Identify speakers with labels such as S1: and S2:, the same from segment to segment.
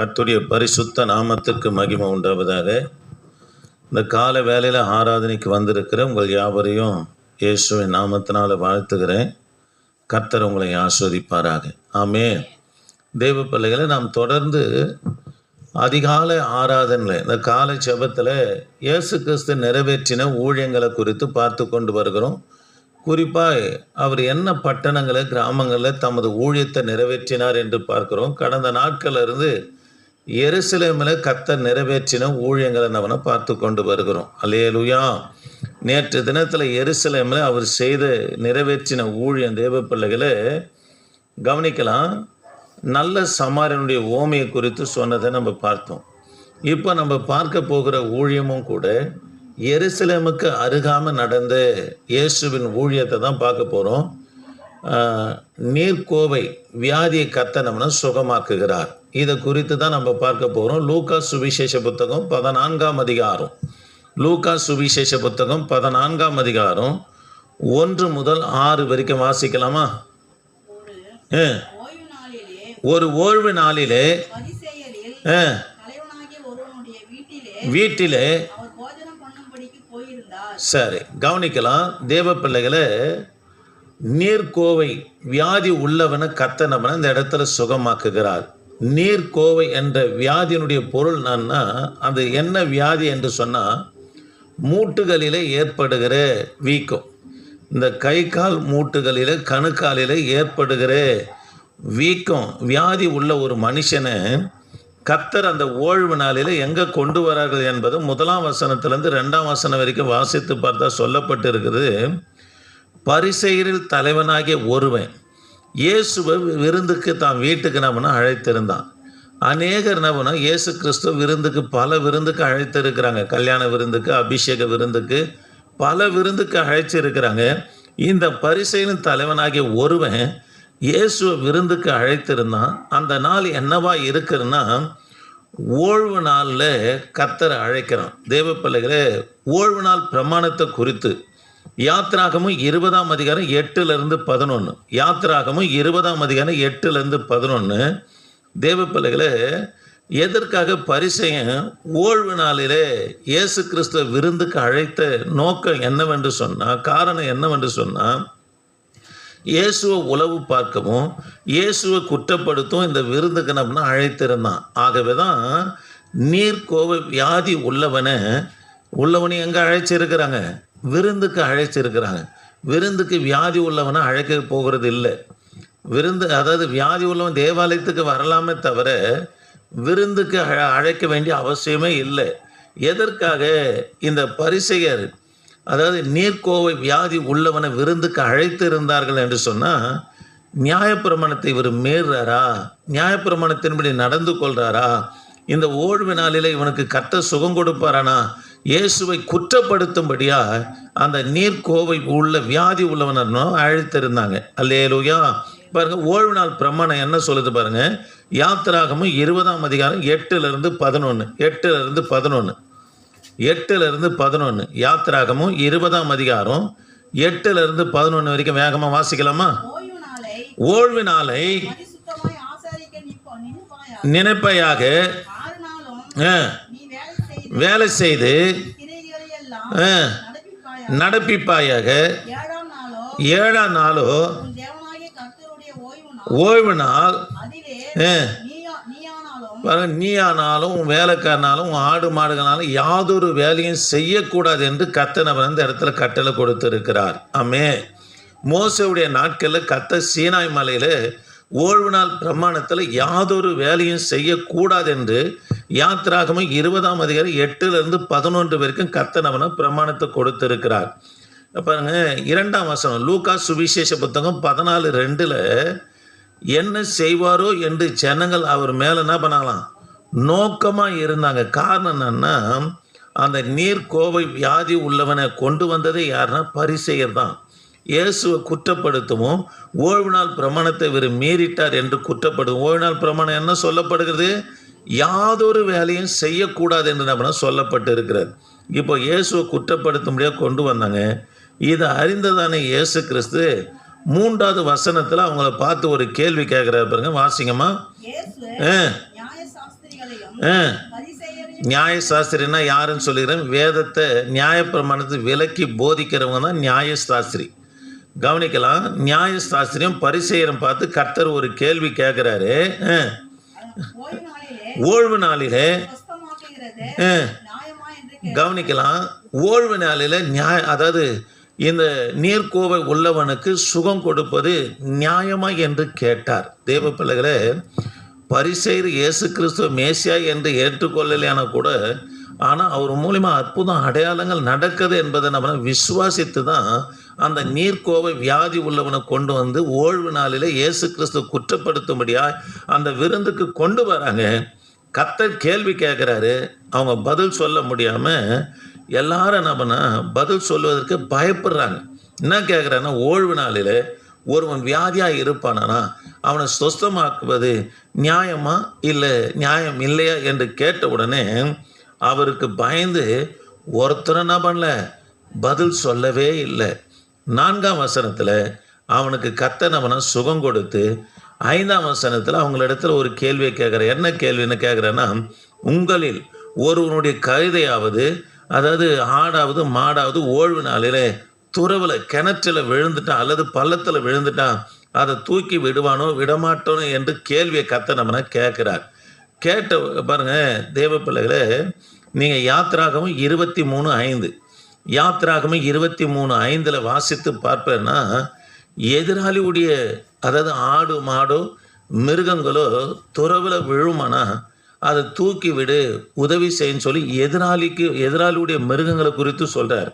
S1: கத்துடைய பரிசுத்த நாமத்துக்கு மகிமை உண்டாவதாக. இந்த கால வேலையில் ஆராதனைக்கு வந்திருக்கிற உங்கள் யாவரையும் இயேசுவின் நாமத்தினால் வாழ்த்துகிறேன். கர்த்தர் உங்களை ஆஸ்வதிப்பாராக. ஆமே தெய்வ பிள்ளைகளை நாம் தொடர்ந்து அதிகாலை ஆராதனையில் இந்த காலை செபத்தில் இயேசு கிறிஸ்து நிறைவேற்றின ஊழியங்களை குறித்து பார்த்து கொண்டு வருகிறோம். குறிப்பாக அவர் என்ன பட்டணங்களை கிராமங்களில் தமது ஊழியத்தை நிறைவேற்றினார் என்று பார்க்கிறோம். கடந்த நாட்கள்ல இருந்து எருசலேமில் கத்த நிறைவேற்றின ஊழியங்களை நம்ம பார்த்து கொண்டு வருகிறோம். அலேலுயா நேற்று தினத்தில் எருசலேமில் அவர் செய்த நிறைவேற்றின ஊழியம் தேவ பிள்ளைகளை கவனிக்கலாம் நல்ல சமாரியனுடைய ஓமையை குறித்து சொன்னதை நம்ம பார்த்தோம். இப்போ நம்ம பார்க்க போகிற ஊழியமும் கூட எருசலேமுக்கு அருகாமல் நடந்த இயேசுவின் ஊழியத்தை தான் பார்க்க போகிறோம் நீர்க்கோவை வியாதியை கத்தனம்னா சுகமாக்குகிறார். இதை குறித்து தான் நம்ம பார்க்க போகிறோம் லூக்கா சுவிசேஷ புத்தகம் பதினான்காம் அதிகாரம். லூக்கா சுவிசேஷ புத்தகம் பதினான்காம் அதிகாரம். ஒன்று முதல் ஆறு வரைக்கும் வாசிக்கலாமா? ஆ. ஒரு ஓய்வு நாளிலே ஆ,
S2: வீட்டிலே
S1: சரி கவனிக்கலாம். தேவ பிள்ளைகளை நீர்க்கோவை வியாதி உள்ளவனை கத்தனவனை இந்த இடத்துல சுகமாக்குகிறார். நீர்க்கோவை என்ற வியாதியினுடைய பொருள் என்னன்னா அது என்ன வியாதி என்று சொன்னால் மூட்டுகளிலே ஏற்படுகிற வீக்கம். இந்த கை கால் மூட்டுகளில் கணுக்காலில் ஏற்படுகிற வீக்கம். வியாதி உள்ள ஒரு மனுஷனை கத்தர் அந்த ஓழ்வு நாளில் எங்கே கொண்டு வரார்கள் என்பது முதலாம் வசனத்திலேருந்து ரெண்டாம் வசனம் வரைக்கும் வாசித்து பார்த்தா சொல்லப்பட்டு இருக்குது பரிசெயரில் தலைவனாகிய ஒருவன் இயேசுவை விருந்துக்கு தான் வீட்டுக்கு நம்மனா அழைத்திருந்தான். அநேகர் நவனா இயேசு கிறிஸ்துவ விருந்துக்கு பல விருந்துக்கு அழைத்திருக்கிறாங்க. கல்யாண விருந்துக்கு அபிஷேக விருந்துக்கு பல விருந்துக்கு அழைச்சிருக்கிறாங்க இந்த பரிசையின் தலைவனாகிய ஒருவன் இயேசுவை விருந்துக்கு அழைத்திருந்தான். அந்த நாள் என்னவா இருக்குன்னா ஓழ்வு நாளில் கத்தரை அழைக்கிறான். தேவ பிள்ளைகளே ஓழ்வு நாள் பிரமாணத்தை குறித்து யாத்ராகமும் இருபதாம் அதிகாரம் எட்டுலேருந்து பதினொன்று யாத்ராகமும் இருபதாம் அதிகாரம் எட்டுலேருந்து பதினொன்று தேவ பிள்ளைகளை எதற்காக பரிசையும் ஓழ்வு நாளிலே இயேசு கிறிஸ்துவ விருந்துக்கு அழைத்த நோக்கம் என்னவென்று சொன்னால் காரணம் என்னவென்று சொன்னால் இயேசுவை உளவு பார்க்கவும் இயேசுவை குற்றப்படுத்தும் இந்த விருந்துக்கு நம்ம அழைத்திருந்தான். ஆகவே தான் நீர்க்கோவை வியாதி உள்ளவனை உள்ளவனை எங்கே அழைச்சிருக்கிறாங்க? விருந்துக்கு அழைச்சிருக்கிறாங்க. விருந்துக்கு வியாதி உள்ளவனை அழைக்க போகிறது இல்லை. விருந்து அதாவது வியாதி உள்ளவன் தேவாலயத்துக்கு வரலாமே தவிர விருந்துக்கு அழைக்க வேண்டிய அவசியமே இல்லை. எதற்காக இந்த பரிசெயர் அதாவது நீர்க்கோவை வியாதி உள்ளவனை விருந்துக்கு அழைத்து இருந்தார்கள் என்று சொன்னால் நியாயப்பிரமாணத்தை இவர் மீறுறாரா? நியாயப்பிரமாணத்தின்படி நடந்து கொள்கிறாரா இந்த ஓய்வு நாளில் இவனுக்கு கத்த சுகம் கொடுப்பாரானா? இயேசுவை குற்றப்படுத்தும்படியா அந்த நீர்க்கோவை உள்ள வியாதி உள்ளவனோ அழைத்திருந்தாங்க. அல்லேலூயா. பாருங்க ஓய்வு நாள் பிரமாணம் என்ன சொல்லுது பாருங்க. யாத்திராகமும் இருபதாம் அதிகாரம் எட்டுல இருந்து பதினொன்று எட்டுல இருந்து பதினொன்று எட்டுல இருந்து பதினொன்று யாத்திராகமும் இருபதாம் அதிகாரம் எட்டுல இருந்து பதினொன்று வரைக்கும் வேகமாக வாசிக்கலாமா?
S2: ஓய்வு நாளை
S1: நினைப்பையாக
S2: வேலை செய்து
S1: நடப்பிப்பாயாக
S2: ஏழாம் நாளோ ஓய்வு நாள்
S1: ஓய்வு நாள்
S2: அதிலே
S1: ஆ,
S2: நீயா நீயானாலும்
S1: பாருங்க, நீயானாலும் உன் வேலைக்காரனாலும் ஆடு மாடுகளாலும் யாதொரு வேலையும் செய்யக்கூடாது என்று கத்தனவர் அந்த இடத்துல கட்டளை கொடுத்திருக்கிறார். ஆமே. மோசவுடைய நாட்களில் கத்த சீனாய் மலையில் ஓய்வு நாள் பிரமாணத்தில் யாதொரு வேலையும் செய்யக்கூடாது என்று யாத்ராகமும் இருபதாம் அதிகாரம் எட்டுலேருந்து பதினொன்று வரைக்கும் கத்தனவனை பிரமாணத்தை கொடுத்திருக்கிறார். பாருங்க இரண்டாம் வசனம் லூகா சுவிசேஷ புத்தகம் பதினாலு ரெண்டில் என்ன செய்வாரோ என்று ஜனங்கள் அவர் மேலே என்ன பண்ணலாம் நோக்கமாக இருந்தாங்க. காரணம் என்னன்னா அந்த நீர் கோவை வியாதி உள்ளவனை கொண்டு வந்ததே யாருன்னா பரிசெயர் தான். இயேசுவை குற்றப்படுத்தவும் ஓய்வு நாள் பிரமாணத்தை இவர் மீறிட்டார் என்று குற்றப்படும் ஓய்வு நாள் பிரமாணம் என்ன சொல்லப்படுகிறது? யாதொரு வேலையும் செய்யக்கூடாது என்று நம்ம சொல்லப்பட்டு இருக்கிறது இப்போ இயேசுவை குற்றப்படுத்தும்படியாக கொண்டு வந்தாங்க. இதை அறிந்ததானே இயேசு கிறிஸ்து மூன்றாவது வசனத்தில் அவங்கள பார்த்து ஒரு கேள்வி கேட்குறாரு பாருங்க வாசிங்கம்மா. ஆ. ஆ, நியாயசாஸ்திரின்னா யாருன்னு சொல்லிக்கிறேன். வேதத்தை நியாயப்பிரமாணத்தை விலக்கி போதிக்கிறவங்க தான் நியாயசாஸ்திரி. கவனிக்கலாம் நியாயசாஸ்திரியும் பரிசெயரும் பார்த்து கர்த்தர் ஒரு கேள்வி கேட்குறாரு.
S2: ஓய்வு நாளிலே
S1: கவனிக்கலாம். ஓய்வு நாளில் நியாய அதாவது இந்த நீர்க்கோவை உள்ளவனுக்கு சுகம் கொடுப்பது நியாயமா என்று கேட்டார். தேவ பிள்ளைகளே பரிசெயர் இயேசு கிறிஸ்துவ மேசியா என்று ஏற்றுக்கொள்ளலையான கூட ஆனால் அவர் மூலிமா அற்புதம் அடையாளங்கள் நடக்குது என்பதை நம்ம விசுவாசித்து தான் அந்த நீர்க்கோவை வியாதி உள்ளவனை கொண்டு வந்து ஓழ்வு நாளில் இயேசு கிறிஸ்து குற்றப்படுத்தும்படியாக அந்த விருந்துக்கு கொண்டு வராங்க. கத்தர் கேள்வி கேட்குறாரு. அவங்க பதில் சொல்ல முடியாமல் எல்லாரும் என்ன பதில் சொல்வதற்கு பயப்படுறாங்க. என்ன கேட்குறாங்கன்னா ஓழ்வு நாளில் ஒருவன் வியாதியாக இருப்பானா அவனை சொஸ்தமாக்குவது நியாயமா இல்லை நியாயம் இல்லையா என்று கேட்ட உடனே அவருக்கு பயந்து ஒருத்தர் என்ன பண்ணல? பதில் சொல்லவே இல்லை. நான்காம் வசனத்தில் அவனுக்கு கத்தன் சுகம் கொடுத்து ஐந்தாம் வசனத்தில் அவங்களிடத்தில் ஒரு கேள்வியை கேட்குற என்ன கேள்வின்னு கேட்குறேன்னா உங்களில் ஒருவனுடைய கழுதையாவது அதாவது ஆடாவது மாடாவது ஓய்வு நாளிலே துறவில் கிணற்றில் விழுந்துட்டான் அல்லது பள்ளத்தில் விழுந்துட்டான் அதை தூக்கி விடுவானோ விடமாட்டோனோ என்று கேள்வியை கத்தனவனை கேட்குறார். கேட்ட பாருங்க தேவ பிள்ளைகளை நீங்கள் யாத்திராகவும் இருபத்தி மூணு ஐந்து யாத்ராகமும் இருபத்தி மூணு ஐந்தில் வாசித்து பார்ப்பேன்னா எதிராளியுடைய அதாவது ஆடு மாடோ மிருகங்களோ துறவில் விழுமானா அதை தூக்கி விடு உதவி செய்யன்னு சொல்லி எதிராளிக்கு எதிராளியுடைய மிருகங்களை குறித்து சொல்கிறார்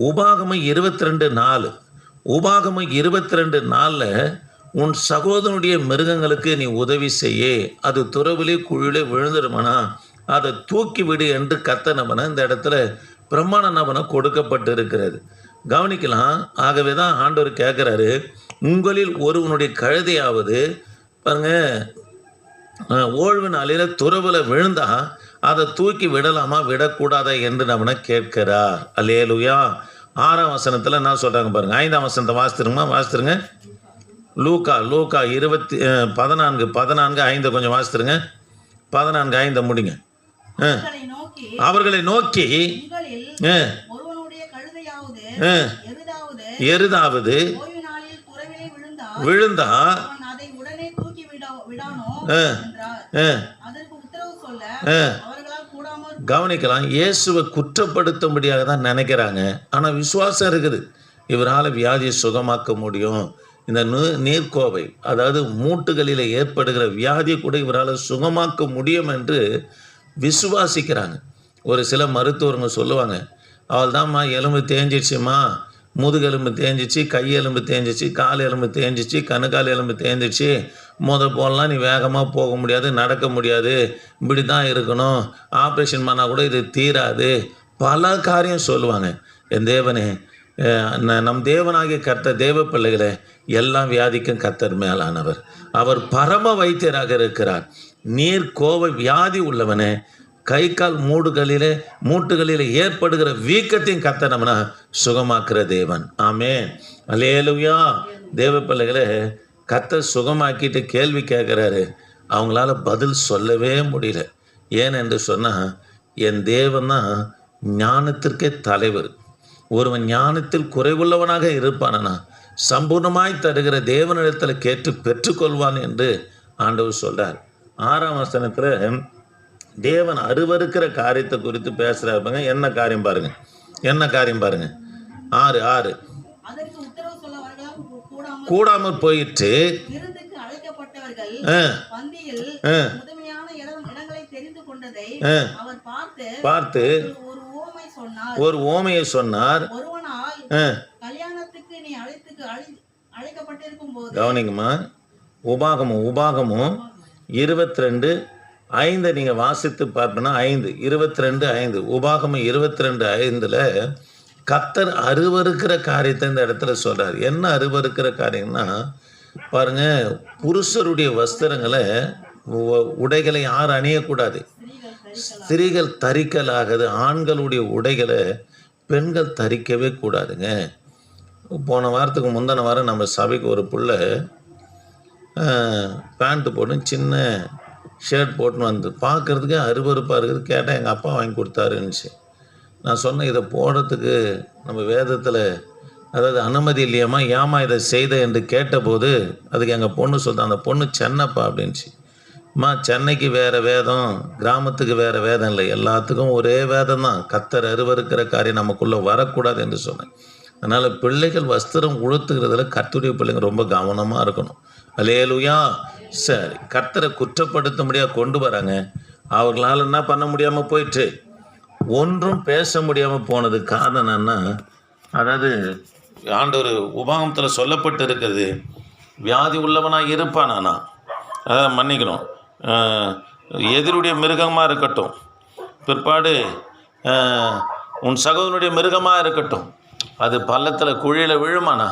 S1: உபாகமும் இருபத்தி ரெண்டு நாலு உபாகமம் இருபத்தி ரெண்டு நாலில் உன் சகோதரனுடைய மிருகங்களுக்கு நீ உதவி செய்யே. அது துறவிலே குழிலே விழுந்துடுமானா? அதை தூக்கி விடு என்று கத்த நபனை இந்த இடத்துல பிரமாண நபனை கொடுக்கப்பட்டு இருக்கிறது கவனிக்கலாம். ஆகவே தான் ஆண்டவர் கேட்குறாரு உங்களில் ஒருவனுடைய கழுதையாவது பாருங்க ஓழ்வு ஓய்வு நாளில் துறவில் விழுந்தா அதை தூக்கி விடலாமா? விடக்கூடாதா? என்று நம்மனை கேட்கிறார். அல்லேலுயா. ஆறாம் வசனத்தில் என்ன சொல்கிறாங்க பாருங்கள் ஐந்தாம் வசனத்தை வாசித்துருங்கம்மா வாசித்துருங்க லூக்கா லூக்கா இருபத்தி பதினான்கு பதினான்கு ஐந்தை கொஞ்சம் வாசித்துருங்க. பதினான்கு ஐந்தை முடிங்க. அவர்களை நோக்கி
S2: எருதாவது
S1: விழுந்தா கவனிக்கலாம் இயேசுவை குற்றப்படுத்தும்படியாக தான் நினைக்கிறாங்க. ஆனால் விசுவாசம் இருக்குது. இவரால் வியாதியை சுகமாக்க முடியும். இந்த நீ நீர்க்கோவை அதாவது மூட்டுகளில் ஏற்படுகிற வியாதியை கூட இவரால் சுகமாக்க முடியும் என்று விசுவாசிக்கிறாங்க. ஒரு சில மருத்துவருங்க சொல்லுவாங்க அவள் தான்மா எலும்பு தேஞ்சிடுச்சுமா முதுகெலும்பு தேஞ்சிச்சு கையெலும்பு தேஞ்சிச்சு கால் எலும்பு தேஞ்சிச்சு கணுக்கால் எலும்பு தேஞ்சிச்சு முத போலாம் நீ வேகமாக போக முடியாது நடக்க முடியாது. இப்படி தான் இருக்கணும். ஆப்ரேஷன் பண்ணால் கூட இது தீராது. பல காரியம் சொல்லுவாங்க. என் தேவனே நம் தேவனாகிய கர்த்தர் தேவ பிள்ளைகளே எல்லா வியாதிக்கும் கர்த்தர் மேலானவர். அவர் பரம வைத்தியராக இருக்கிறார். நீர் கோவை வியாதி உள்ளவனே கை கால் மூடுகளிலே மூட்டுகளிலே ஏற்படுகிற வீக்கத்தையும் கத்த நம்மனா சுகமாக்குற தேவன். ஆமே அலேலுயா தேவ பிள்ளைகளே கத்த சுகமாக்கிட்டு கேள்வி கேட்குறாரு. அவங்களால பதில் சொல்லவே முடியல. ஏன் என்று சொன்னால் என் தேவன் தான் ஞானத்திற்கே தலைவர். ஒருவன் ஞானத்தில் குறைவுள்ளவனாக இருப்பானா சம்பூர்ணமாய் தருகிற தேவனிடத்தில் கேட்டு பெற்றுக்கொள்வான் என்று ஆண்டவர் சொல்றார். ஆறாம் வசனத்தில் தேவன் அருவருக்கிற காரியத்தை குறித்து பேசுகிறாருங்க என்ன காரியம் பாருங்க. என்ன காரியம் பாருங்க. ஆறு ஆறு.
S2: கூடாமல்
S1: போயிட்டு
S2: பார்த்து ஒரு ஓமை சொன்னார்.
S1: ஒரு ஓமையை சொன்னார் கவனிங்கம்மா. உபாகமும் உபாகமும் இருபத்தி ரெண்டு ஐந்தை நீங்கள் வாசித்து பார்ப்பனா ஐந்து. இருபத்தி ரெண்டு ஐந்து. உபாகமம் இருபத்தி ரெண்டு ஐந்தில் கத்தர் அருவருக்கிற காரியத்தை இந்த இடத்துல சொல்கிறார் என்ன அருவருக்கிற காரியம்னா பாருங்க புருஷருடைய வஸ்திரங்களை உடைகளை யார் அணியக்கூடாது. ஸ்திரீகள் தரிக்கலாகுது ஆண்களுடைய உடைகளை பெண்கள் தரிக்கவே கூடாதுங்க. போன வாரத்துக்கு முந்தின வாரம் நம்ம சபைக்கு ஒரு பிள்ளை பேண்ட்டு போட்டு சின்ன ஷர்ட் போட்டுன்னு வந்து பார்க்குறதுக்கே அருவறுப்பாக இருக்குது கேட்டால் எங்கள் அப்பா வாங்கி கொடுத்தாருன்னுச்சு. நான் சொன்னேன் இதை போடுறதுக்கு நம்ம வேதத்தில் அதாவது அனுமதி இல்லையாம்மா ஏமா இதை செய்த? என்று கேட்டபோது அதுக்கு எங்கள் பொண்ணு சொல்லிட்டு அந்த பொண்ணு சென்னப்பா அப்படின்ச்சு அம்மா சென்னைக்கு வேறு வேதம் கிராமத்துக்கு வேறு வேதம் இல்லை. எல்லாத்துக்கும் ஒரே வேதம் தான். கத்தர் அருவருக்கிற காரியம் நமக்குள்ளே வரக்கூடாது என்று சொன்னேன். அதனால் பிள்ளைகள் வஸ்திரம் உளுத்துக்கிறதுல கத்துடைய பிள்ளைங்க ரொம்ப கவனமாக இருக்கணும். அலேலுயா சரி கர்த்தரை குற்றப்படுத்தும்படியாக கொண்டு வராங்க. அவர்களால் என்ன பண்ண முடியாமல் போயிட்டு ஒன்றும் பேச முடியாமல் போனது காரணம் என்னன்னா அதாவது ஆண்டவர் உபாகமத்தில் சொல்லப்பட்டு இருக்கிறது வியாதி உள்ளவனாக இருப்பானா நான் அதை மன்னிக்கணும். எதிருடைய மிருகமாக இருக்கட்டும். பிற்பாடு உன் சகோதரனுடைய மிருகமாக இருக்கட்டும். அது பள்ளத்தில் குழியில் விழுமானா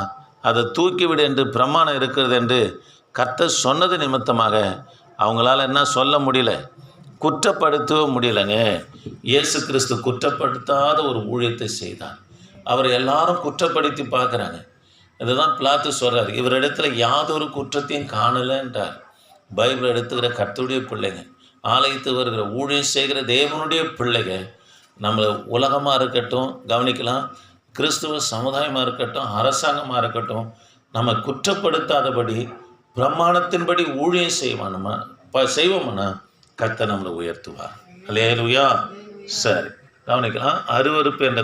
S1: அதை தூக்கிவிடு என்று பிரமாணம் இருக்கிறது என்று கத்த சொன்னது நிமித்தமாக அவங்களால என்ன சொல்ல முடியல? குற்றப்படுத்தவும் முடியலைங்க. இயேசு கிறிஸ்து குற்றப்படுத்தாத ஒரு ஊழியத்தை செய்தார். அவர் எல்லாரும் குற்றப்படுத்தி பார்க்குறாங்க. இதுதான் பிளாத்து சொல்கிறார் இவரிடத்துல யாதொரு குற்றத்தையும் காணலைன்றார். பைபிள் எடுத்துக்கிற கர்த்தருடைய பிள்ளைங்க ஆலயத்து வருகிற ஊழியம் செய்கிற தேவனுடைய பிள்ளைங்க நம்மளை உலகமாக இருக்கட்டும் கவனிக்கலாம் கிறிஸ்துவ சமுதாயமாக இருக்கட்டும் அரசாங்கமாக இருக்கட்டும் நம்ம குற்றப்படுத்தாதபடி பிரமாணத்தின்படி ஊழியம் செய்வானுமா இப்போ செய்வோம்னா கத்தை நம்மளை உயர்த்துவார். அல்லையா சரி கவனிக்கலாம் அருவருப்பு என்ற